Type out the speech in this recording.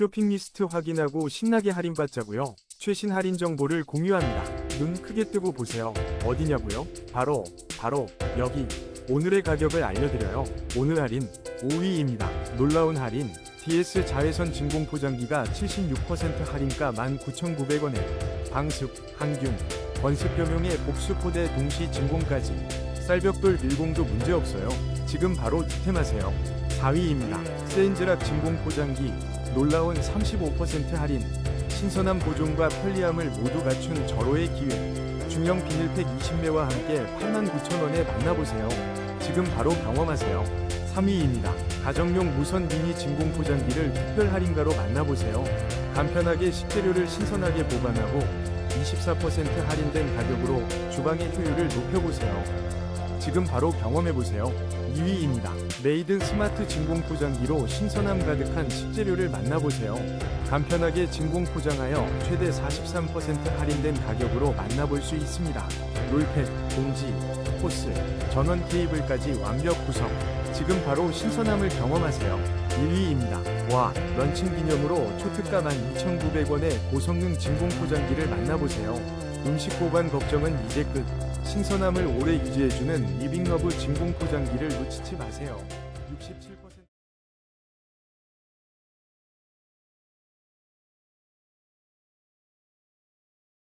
쇼핑 리스트 확인하고 신나게 할인받자고요. 최신 할인 정보를 공유합니다. 눈 크게 뜨고 보세요. 어디냐고요? 바로 바로 여기. 오늘의 가격을 알려드려요. 오늘 할인 5위입니다. 놀라운 할인. DS 자외선 진공 포장기가 76% 할인가 19,900원에 방습, 항균, 번습 겸용의 복수 포대 동시 진공까지 쌀벽돌 밀봉도 문제없어요. 지금 바로 득템하세요. 4위입니다. 세인즈락 진공 포장기 놀라운 35% 할인 신선함 보존과 편리함을 모두 갖춘 절호의 기회 중형 비닐팩 20매와 함께 89,000원에 만나보세요. 지금 바로 경험하세요. 3위입니다. 가정용 무선 미니 진공 포장기를 특별 할인가로 만나보세요. 간편하게 식재료를 신선하게 보관하고 24% 할인된 가격으로 주방의 효율을 높여보세요. 지금 바로 경험해보세요. 2위입니다. 메이든 스마트 진공 포장기로 신선함 가득한 식재료를 만나보세요. 간편하게 진공 포장하여 최대 43% 할인된 가격으로 만나볼 수 있습니다. 롤팩, 봉지, 호스, 전원 케이블까지 완벽 구성. 지금 바로 신선함을 경험하세요. 1위입니다. 와, 런칭 기념으로 초특가 12,900원의 고성능 진공 포장기를 만나보세요. 음식 보관 걱정은 이제 끝. 신선함을 오래 유지해주는 리빙러브 진공 포장기를 놓치지 마세요. 67%